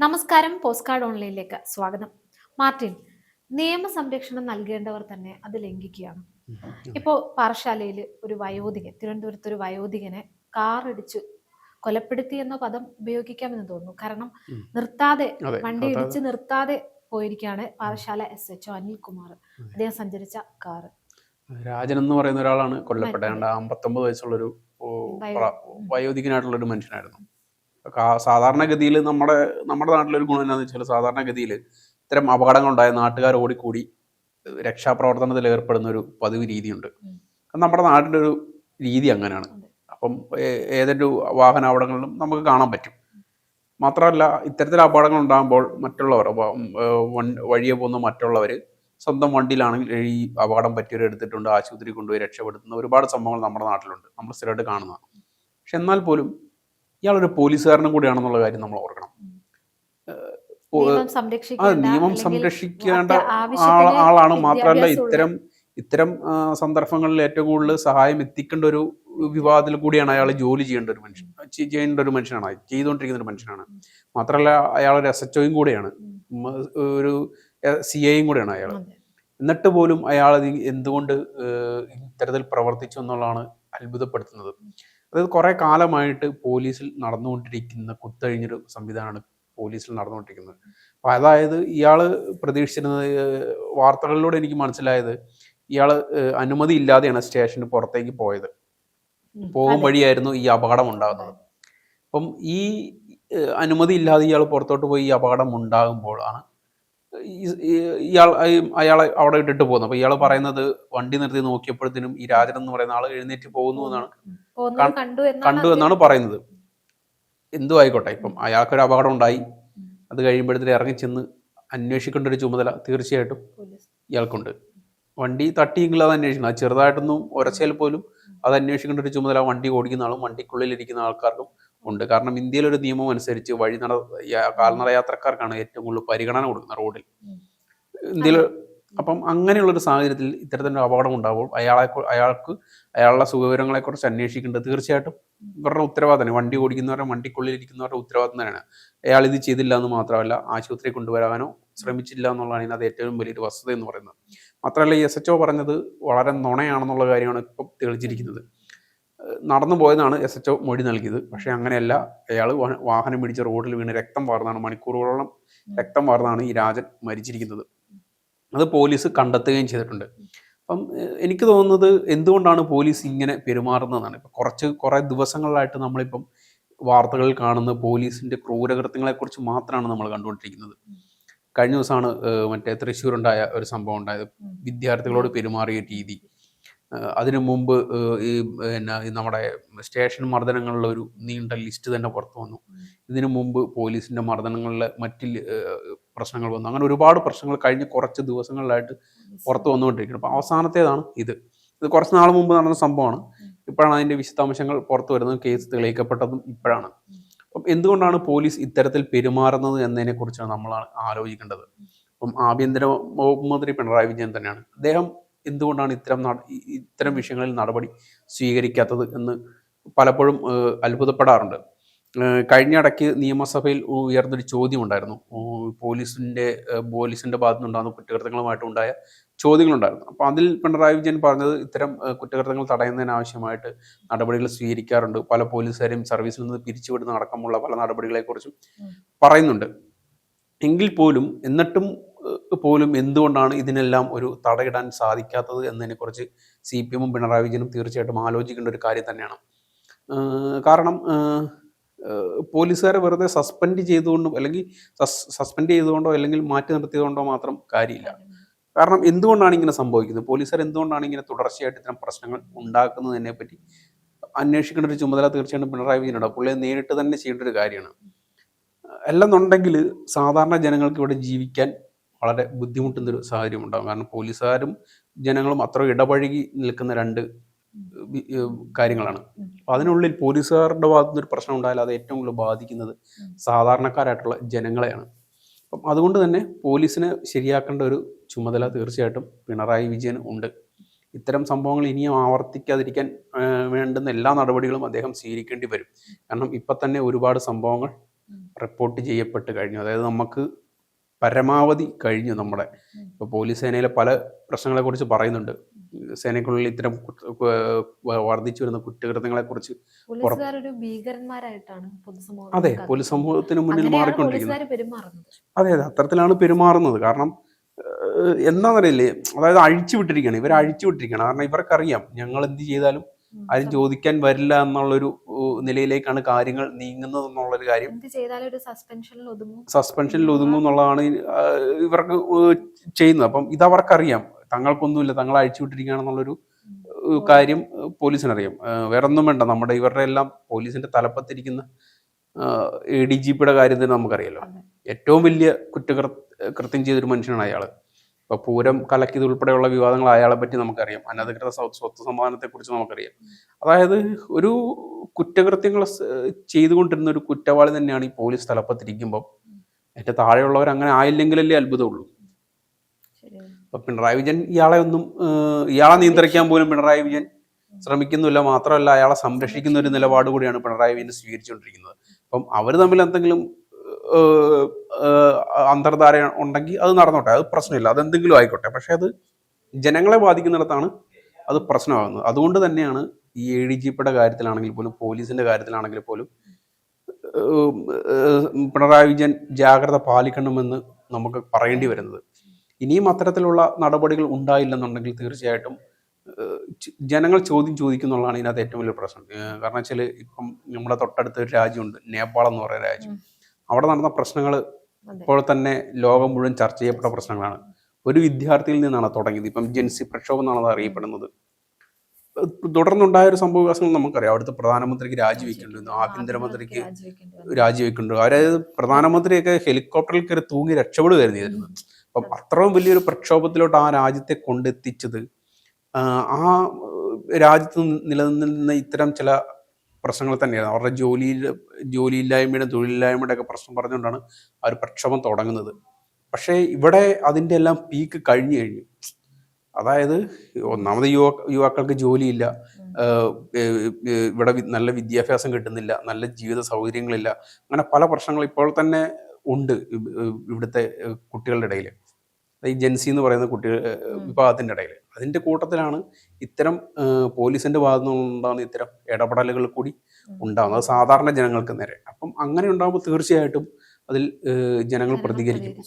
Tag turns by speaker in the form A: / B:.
A: നമസ്കാരം post card ഓൺലൈനിലേക്ക് സ്വാഗതം. Martin നിയമ സംരക്ഷണം നൽകേണ്ടവർ തന്നെ അത് ലംഘിക്കുകയാണ്. ഇപ്പോൾ പാറശാലയിൽ ഒരു വയോധികൻ തിരുവനന്തപുരത്ത് ഒരു വയോധികനെ കാറിടിച്ച് കൊലപ്പെടുത്തി എന്ന പദം ഉപയോഗിക്കാമെന്ന് തോന്നുന്നു. കാരണം. നിർത്താതെ വണ്ടി ഇടിച്ച് നിർത്താതെ പോയിരിക്കുകയാണ് Parassala S H O Anilkumar അദ്ദേഹം സഞ്ചരിച്ച കാറ്.
B: രാജൻ എന്ന് പറയുന്ന ഒരാളാണ് കൊല്ലപ്പെട്ടത്. അമ്പത്തൊമ്പത് വയസ്സുള്ളൊരു ഒരു വയോധികനായിട്ടുള്ള ഒരു മനുഷ്യനായിരുന്നു. സാധാരണഗതിയിൽ നമ്മുടെ നമ്മുടെ നാട്ടിലൊരു ഗുണം എന്താണെന്ന് വെച്ചാൽ സാധാരണഗതിയിൽ ഇത്തരം അപകടങ്ങൾ ഉണ്ടായ നാട്ടുകാർ ഓടിക്കൂടി രക്ഷാപ്രവർത്തനത്തിൽ ഏർപ്പെടുന്ന ഒരു പതിവ് രീതിയുണ്ട്. നമ്മുടെ നാട്ടിന്റെ ഒരു രീതി അങ്ങനെയാണ്. അപ്പം ഏതൊരു വാഹന അപകടങ്ങളിലും നമുക്ക് കാണാൻ പറ്റും. മാത്രമല്ല ഇത്തരത്തിൽ അപകടങ്ങൾ ഉണ്ടാകുമ്പോൾ മറ്റുള്ളവർ വഴിയെ പോകുന്ന മറ്റുള്ളവർ സ്വന്തം വണ്ടിയിലാണെങ്കിൽ ഈ അപകടം പറ്റിയവരെ എടുത്തിട്ടുണ്ട് ആശുപത്രി കൊണ്ടുപോയി രക്ഷപ്പെടുത്തുന്ന ഒരുപാട് സംഭവങ്ങൾ നമ്മുടെ നാട്ടിലുണ്ട്. നമ്മൾ സ്ഥിരമായിട്ട് കാണുന്നതാണ്. പക്ഷെ എന്നാൽ പോലും ഇയാളൊരു പോലീസുകാരനും കൂടിയാണെന്നുള്ള കാര്യം നമ്മൾ ഓർക്കണം.
A: നിയമം സംരക്ഷിക്കേണ്ട
B: ആളാണ് മാത്രമല്ല ഇത്തരം ഇത്തരം സന്ദർഭങ്ങളിൽ ഏറ്റവും കൂടുതൽ സഹായം എത്തിക്കേണ്ട ഒരു വിവാദത്തിൽ കൂടിയാണ് അയാൾ ജോലി ചെയ്യേണ്ട ഒരു മനുഷ്യൻ ചെയ്യേണ്ട ഒരു മനുഷ്യനാണ്. ചെയ്തുകൊണ്ടിരിക്കുന്ന ഒരു മനുഷ്യനാണ്. മാത്രമല്ല അയാൾ ഒരു എസ് എച്ച് ഒയും കൂടെയാണ്. ഒരു സി ഐയും കൂടെയാണ് അയാൾ. എന്നിട്ട് പോലും അയാൾ എന്തുകൊണ്ട് ഇത്തരത്തിൽ പ്രവർത്തിച്ചു എന്നുള്ളതാണ് അത്ഭുതപ്പെടുത്തുന്നത്. അതായത് കുറേ കാലമായിട്ട് പോലീസിൽ നടന്നുകൊണ്ടിരിക്കുന്ന കുത്തഴിഞ്ഞൊരു സംവിധാനമാണ് പോലീസിൽ നടന്നുകൊണ്ടിരിക്കുന്നത്. അപ്പൊ അതായത് ഇയാൾ പ്രതീക്ഷിച്ചിരുന്നത് വാർത്തകളിലൂടെ എനിക്ക് മനസ്സിലായത് ഇയാൾ അനുമതി ഇല്ലാതെയാണ് സ്റ്റേഷന് പുറത്തേക്ക് പോയത്. പോകും. വഴിയായിരുന്നു ഈ അപകടം ഉണ്ടാകുന്നത്. അപ്പം ഈ അനുമതി ഇല്ലാതെ ഇയാൾ പുറത്തോട്ട് പോയി ഈ അപകടം ഉണ്ടാകുമ്പോഴാണ് ഇയാൾ അയ- അയാളെ അവിടെ ഇട്ടിട്ട് പോകുന്നത്. അപ്പൊ ഇയാൾ പറയുന്നത് വണ്ടി നിർത്തി നോക്കിയപ്പോഴത്തേനും ഈ രാജൻ എന്ന് പറയുന്ന ആൾ എഴുന്നേറ്റ് പോകുന്നു എന്നാണ്.
A: കണ്ടു എന്നാണ്
B: പറയുന്നത്. എന്തു ആയിക്കോട്ടെ ഇപ്പം അയാൾക്കൊരു അപകടം ഉണ്ടായി. അത് കഴിയുമ്പോഴത്തേക്ക് ഇറങ്ങി ചെന്ന് അന്വേഷിക്കേണ്ട ഒരു ചുമതല തീർച്ചയായിട്ടും. ഇയാൾക്കുണ്ട്. വണ്ടി തട്ടിയെങ്കിലും അത് അന്വേഷിക്കണം. അത് ചെറുതായിട്ടൊന്നും ഒരച്ചയിൽ പോലും അത് അന്വേഷിക്കേണ്ട ഒരു ചുമതല വണ്ടി ഓടിക്കുന്ന ആളും വണ്ടിക്കുള്ളിലിരിക്കുന്ന ആൾക്കാർക്കും ഉണ്ട്. കാരണം ഇന്ത്യയിലൊരു നിയമം അനുസരിച്ച് വഴി നട കാൽനട യാത്രക്കാർക്കാണ് ഏറ്റവും കൂടുതൽ പരിഗണന കൊടുക്കുന്നത് റോഡിൽ. ഇന്ത്യയിൽ അപ്പം അങ്ങനെയുള്ളൊരു സാഹചര്യത്തിൽ ഇത്തരത്തിലൊരു അപകടം ഉണ്ടാവുമ്പോൾ അയാളെ അയാൾക്ക് അയാളുടെ സുഖവിവരങ്ങളെക്കുറിച്ച് അന്വേഷിക്കേണ്ടത് തീർച്ചയായിട്ടും ഇവരുടെ ഉത്തരവാദിത്തമാണ് വണ്ടി ഓടിക്കുന്നവരുടെ വണ്ടിക്കുള്ളിൽ ഇരിക്കുന്നവരുടെ ഉത്തരവാദിത്തം തന്നെയാണ്. അയാൾ ഇത് ചെയ്തില്ല എന്ന് മാത്രമല്ല ആശുപത്രി കൊണ്ടുവരാനോ ശ്രമിച്ചില്ല എന്നുള്ളതാണ് ഇതിനകത്ത് ഏറ്റവും വലിയൊരു വസ്തുത എന്ന് പറയുന്നത്. മാത്രമല്ല ഈ എസ് എച്ച് ഒ പറഞ്ഞത് വളരെ നുണയാണെന്നുള്ള കാര്യമാണ് ഇപ്പോൾ തെളിച്ചിരിക്കുന്നത്. നടന്നു പോയതാണ് എസ് എച്ച് ഒ മൊഴി നൽകിയത്. പക്ഷേ അങ്ങനെയല്ല. അയാൾ വാഹനം പിടിച്ച റോഡിൽ വീണ് രക്തം വാർന്നാണ് മണിക്കൂറുകളോളം രക്തം വാർന്നാണ് ഈ രാജൻ മരിച്ചിരിക്കുന്നത്. അത് പോലീസ് കണ്ടെത്തുകയും ചെയ്തിട്ടുണ്ട്. അപ്പം എനിക്ക് തോന്നുന്നത് എന്തുകൊണ്ടാണ് പോലീസ് ഇങ്ങനെ പെരുമാറുന്നതാണ്? ഇപ്പം കുറച്ച് കുറേ ദിവസങ്ങളിലായിട്ട് നമ്മളിപ്പം വാർത്തകളിൽ കാണുന്ന പോലീസിന്റെ ക്രൂരകൃത്യങ്ങളെക്കുറിച്ച് മാത്രമാണ് നമ്മൾ കണ്ടുകൊണ്ടിരിക്കുന്നത്. കഴിഞ്ഞ ദിവസമാണ് മറ്റേ തൃശ്ശൂരുണ്ടായ ഒരു സംഭവം ഉണ്ടായത്. വിദ്യാർത്ഥികളോട് പെരുമാറിയ രീതി. അതിനു മുമ്പ് ഈ പിന്നെ നമ്മുടെ സ്റ്റേഷൻ മർദ്ദനങ്ങളിലൊരു നീണ്ട ലിസ്റ്റ് തന്നെ പുറത്തു വന്നു. ഇതിനു മുമ്പ് പോലീസിന്റെ മർദ്ദനങ്ങളിലെ മറ്റ് പ്രശ്നങ്ങൾ വന്നു. അങ്ങനെ ഒരുപാട് പ്രശ്നങ്ങൾ കഴിഞ്ഞ കുറച്ച് ദിവസങ്ങളിലായിട്ട് പുറത്തു വന്നുകൊണ്ടിരിക്കുന്നത് അപ്പം അവസാനത്തേതാണ് ഇത്. ഇത് കുറച്ച് നാൾ മുമ്പ് നടന്ന സംഭവമാണ്. ഇപ്പോഴാണ് അതിന്റെ വിശദാംശങ്ങൾ പുറത്തു വരുന്നത് കേസ് തെളിയിക്കപ്പെട്ടതും ഇപ്പോഴാണ്. അപ്പം എന്തുകൊണ്ടാണ് പോലീസ് ഇത്തരത്തിൽ പെരുമാറുന്നത് എന്നതിനെ കുറിച്ചാണ് നമ്മൾ ആലോചിക്കേണ്ടത്. അപ്പം ആഭ്യന്തര വകുപ്പ് മന്ത്രി പിണറായി വിജയൻ തന്നെയാണ്. അദ്ദേഹം എന്തുകൊണ്ടാണ് ഇത്തരം ഇത്തരം വിഷയങ്ങളിൽ നടപടി സ്വീകരിക്കാത്തത് എന്ന് പലപ്പോഴും അത്ഭുതപ്പെടാറുണ്ട്. ഏഹ്, കഴിഞ്ഞ ഇടയ്ക്ക് നിയമസഭയിൽ ഉയർന്നൊരു ചോദ്യം ഉണ്ടായിരുന്നു പോലീസിന്റെ പോലീസിന്റെ പോലീസിന്റെ ഭാഗത്തു നിന്നുണ്ടാകുന്ന കുറ്റകൃത്യങ്ങളുമായിട്ടുണ്ടായ ചോദ്യങ്ങളുണ്ടായിരുന്നു. അപ്പോൾ അതിൽ പിണറായി വിജയൻ പറഞ്ഞത് ഇത്തരം കുറ്റകൃത്യങ്ങൾ തടയുന്നതിനാവശ്യമായിട്ട് നടപടികൾ സ്വീകരിക്കാറുണ്ട്. പല പോലീസുകാരെയും സർവീസിൽ നിന്ന് പിരിച്ചുവിടുന്ന അടക്കമുള്ള പല നടപടികളെക്കുറിച്ചും. പറയുന്നുണ്ട്. എങ്കിൽ പോലും എന്നിട്ടും പോലും എന്തുകൊണ്ടാണ് ഇതിനെല്ലാം ഒരു തടയിടാൻ സാധിക്കാത്തത് എന്നതിനെക്കുറിച്ച് സി പി എമ്മും പിണറായി വിജയനും തീർച്ചയായിട്ടും ആലോചിക്കേണ്ട ഒരു കാര്യം തന്നെയാണ്. കാരണം പോലീസുകാരെ വെറുതെ സസ്പെൻഡ് ചെയ്തുകൊണ്ടും അല്ലെങ്കിൽ സസ്പെൻഡ് ചെയ്തുകൊണ്ടോ അല്ലെങ്കിൽ മാറ്റി നിർത്തിയതുകൊണ്ടോ മാത്രം കാര്യമില്ല. കാരണം എന്തുകൊണ്ടാണ് ഇങ്ങനെ സംഭവിക്കുന്നത്? പോലീസുകാർ എന്തുകൊണ്ടാണ് ഇങ്ങനെ തുടർച്ചയായിട്ട് ഇത്തരം പ്രശ്നങ്ങൾ ഉണ്ടാക്കുന്നതിനെ പറ്റി അന്വേഷിക്കേണ്ട ഒരു ചുമതല തീർച്ചയായിട്ടും പിണറായി വിജയനുണ്ട്. പുള്ളിയെ നേരിട്ട് തന്നെ ചെയ്യേണ്ട ഒരു കാര്യമാണ്. അല്ലെന്നുണ്ടെങ്കിൽ സാധാരണ ജനങ്ങൾക്ക് ഇവിടെ ജീവിക്കാൻ വളരെ ബുദ്ധിമുട്ടുന്നൊരു സാഹചര്യം ഉണ്ടാകും. കാരണം പോലീസുകാരും ജനങ്ങളും അത്ര ഇടപഴകി നിൽക്കുന്ന രണ്ട് കാര്യങ്ങളാണ്. അതിനുള്ളിൽ പോലീസുകാരുടെ ഭാഗത്തുനിന്ന് ഒരു പ്രശ്നം ഉണ്ടായാൽ അത് ഏറ്റവും കൂടുതൽ ബാധിക്കുന്നത് സാധാരണക്കാരായിട്ടുള്ള ജനങ്ങളെയാണ്. അപ്പം അതുകൊണ്ട് തന്നെ പോലീസിനെ ശരിയാക്കേണ്ട ഒരു ചുമതല തീർച്ചയായിട്ടും പിണറായി വിജയൻ ഉണ്ട്. ഇത്തരം സംഭവങ്ങൾ ഇനിയും ആവർത്തിക്കാതിരിക്കാൻ വേണ്ടുന്ന എല്ലാ നടപടികളും അദ്ദേഹം സ്വീകരിക്കേണ്ടി വരും. കാരണം ഇപ്പം തന്നെ ഒരുപാട് സംഭവങ്ങൾ റിപ്പോർട്ട് ചെയ്യപ്പെട്ട് കഴിഞ്ഞു. അതായത് നമുക്ക് പരമാവധി കഴിഞ്ഞു നമ്മുടെ. ഇപ്പൊ പോലീസ് സേനയിലെ പല പ്രശ്നങ്ങളെക്കുറിച്ച് പറയുന്നുണ്ട്. സേനയ്ക്കുള്ളിൽ ഇത്തരം വർദ്ധിച്ചു വരുന്ന
A: കുറ്റകൃത്യങ്ങളെ കുറിച്ച്
B: അതെ. പോലീസ് സമൂഹത്തിന് മുന്നിൽ മാറിക്കൊണ്ടിരിക്കുന്നത്. അതെ അതെ അത്തരത്തിലാണ് പെരുമാറുന്നത്. കാരണം എന്താണെന്നറിയില്ലേ അതായത് അഴിച്ചു വിട്ടിരിക്കുകയാണ്. ഇവർ അഴിച്ചു വിട്ടിരിക്കുകയാണ്. കാരണം ഇവർക്കറിയാം ഞങ്ങൾ എന്ത് ചെയ്താലും. ആരും ചോദിക്കാൻ വരില്ല എന്നുള്ളൊരു നിലയിലേക്കാണ് കാര്യങ്ങൾ നീങ്ങുന്നത് എന്നുള്ളൊരു കാര്യം.
A: സസ്പെൻഷനിൽ ഒതുങ്ങും.
B: സസ്പെൻഷനിൽ ഒതുങ്ങും എന്നുള്ളതാണ് ഇവർക്ക് ചെയ്യുന്നത്. അപ്പം ഇതവർക്കറിയാം. തങ്ങൾക്കൊന്നുമില്ല തങ്ങൾ അഴിച്ചുവിട്ടിരിക്കുകയാണെന്നുള്ളൊരു കാര്യം പോലീസിനറിയാം. വേറെ ഒന്നും വേണ്ട നമ്മുടെ ഇവരുടെ എല്ലാം പോലീസിന്റെ തലപ്പത്തിരിക്കുന്ന എ ഡി ജി പിയുടെ കാര്യം തന്നെ നമുക്കറിയാലോ. ഏറ്റവും വലിയ കുറ്റകൃ കൃത്യം ചെയ്തൊരു മനുഷ്യനാണ് അയാൾ ഇപ്പൊ പൂരം കലക്കിയത് ഉൾപ്പെടെയുള്ള വിവാദങ്ങൾ അയാളെ പറ്റി നമുക്കറിയാം. അനധികൃത സ്വത്ത് സമ്മാനത്തെ കുറിച്ച് നമുക്കറിയാം. അതായത് ഒരു കുറ്റകൃത്യങ്ങൾ ചെയ്തുകൊണ്ടിരുന്ന ഒരു കുറ്റവാളി തന്നെയാണ് ഈ പോലീസ് തലപ്പത്തിരിക്കുമ്പോൾ എന്റെ താഴെയുള്ളവർ അങ്ങനെ ആയില്ലെങ്കിലല്ലേ അത്ഭുതമുള്ളൂ. ഇപ്പൊ പിണറായി വിജയൻ ഇയാളെ ഒന്നും ഇയാളെ നിയന്ത്രിക്കാൻ പോലും പിണറായി വിജയൻ ശ്രമിക്കുന്നില്ല മാത്രമല്ല അയാളെ സംരക്ഷിക്കുന്ന ഒരു നിലപാട് കൂടിയാണ് പിണറായി വിജയൻ സ്വീകരിച്ചുകൊണ്ടിരിക്കുന്നത്. അപ്പം അവർ തമ്മിൽ എന്തെങ്കിലും അന്തർധാര ഉണ്ടെങ്കിൽ അത് നടന്നോട്ടെ അത് പ്രശ്നമില്ല അതെന്തെങ്കിലും ആയിക്കോട്ടെ. പക്ഷെ അത് ജനങ്ങളെ ബാധിക്കുന്നിടത്താണ് അത് പ്രശ്നമാകുന്നത്. അതുകൊണ്ട് തന്നെയാണ് ഈ എ ഡി ജി പിയുടെ കാര്യത്തിലാണെങ്കിൽ പോലും പോലീസിന്റെ കാര്യത്തിലാണെങ്കിൽ പോലും പിണറായി വിജയൻ ജാഗ്രത പാലിക്കണമെന്ന് നമുക്ക് പറയേണ്ടി വരുന്നത്. ഇനിയും അത്തരത്തിലുള്ള നടപടികൾ ഉണ്ടായില്ലെന്നുണ്ടെങ്കിൽ തീർച്ചയായിട്ടും ജനങ്ങൾ ചോദ്യം ചോദിക്കുന്നുള്ളതാണ് ഇതിനകത്ത് ഏറ്റവും വലിയ പ്രശ്നം. കാരണം വെച്ചാൽ ഇപ്പം നമ്മുടെ തൊട്ടടുത്ത ഒരു രാജ്യമുണ്ട് നേപ്പാൾ എന്ന് പറയുന്ന രാജ്യം. അവിടെ നടന്ന പ്രശ്നങ്ങൾ. ഇപ്പോൾ തന്നെ ലോകം മുഴുവൻ ചർച്ച ചെയ്യപ്പെട്ട പ്രശ്നങ്ങളാണ്. ഒരു വിദ്യാർത്ഥിയിൽ നിന്നാണ് തുടങ്ങിയത്. ഇപ്പം ജെൻസി പ്രക്ഷോഭം എന്നാണ് അറിയപ്പെടുന്നത്. തുടർന്നുണ്ടായ ഒരു സംഭവ വികാസങ്ങൾ നമുക്കറിയാം. അവിടുത്തെ പ്രധാനമന്ത്രിക്ക് രാജിവെക്കേണ്ടിരുന്നു ആഭ്യന്തരമന്ത്രിക്ക് രാജിവെക്കേണ്ടിരുന്നു അതായത് പ്രധാനമന്ത്രിയൊക്കെ ഹെലികോപ്റ്ററിൽ കയറി തൂങ്ങി രക്ഷപ്പെടുകയായിരുന്നു അപ്പം അത്രയും വലിയൊരു പ്രക്ഷോഭത്തിലോട്ട് ആ രാജ്യത്തെ കൊണ്ടെത്തിച്ചത് ആ, രാജ്യത്ത് നിലനിന്നിരുന്ന ഇത്തരം ചില പ്രശ്നങ്ങൾ തന്നെയാണ് അവരുടെ ജോലിയിൽ ജോലിയില്ലായ്മയുടെ തൊഴിലില്ലായ്മയുടെ ഒക്കെ പ്രശ്നം പറഞ്ഞുകൊണ്ടാണ് ആ ഒരു പ്രക്ഷോഭം തുടങ്ങുന്നത്. പക്ഷേ ഇവിടെ അതിന്റെ എല്ലാം പീക്ക് കഴിഞ്ഞു കഴിഞ്ഞു. അതായത് ഒന്നാമത് യുവ യുവാക്കൾക്ക് ജോലിയില്ല ഇവിടെ നല്ല വിദ്യാഭ്യാസം കിട്ടുന്നില്ല നല്ല ജീവിത സൗകര്യങ്ങളില്ല. അങ്ങനെ പല പ്രശ്നങ്ങൾ ഇപ്പോൾ തന്നെ ഉണ്ട് ഇവ്- ഇവ് ഇവിടുത്തെ കുട്ടികളുടെ ഇടയിൽ ഈ ജെൻസി എന്ന് പറയുന്ന കുട്ടികൾ വിഭാഗത്തിന്റെ ഇടയിൽ. അതിന്റെ കൂട്ടത്തിലാണ് ഇത്തരം പോലീസിന്റെ പോലീസിന്റെ ഭാഗത്തു നിന്നുണ്ടാകുന്ന ഇത്തരം ഇടപെടലുകൾ കൂടി. ഉണ്ടാകുന്നത്. സാധാരണ ജനങ്ങൾക്ക് നേരെ. അപ്പം അങ്ങനെ ഉണ്ടാകുമ്പോൾ തീർച്ചയായിട്ടും അതിൽ ജനങ്ങൾ പ്രതികരിക്കും.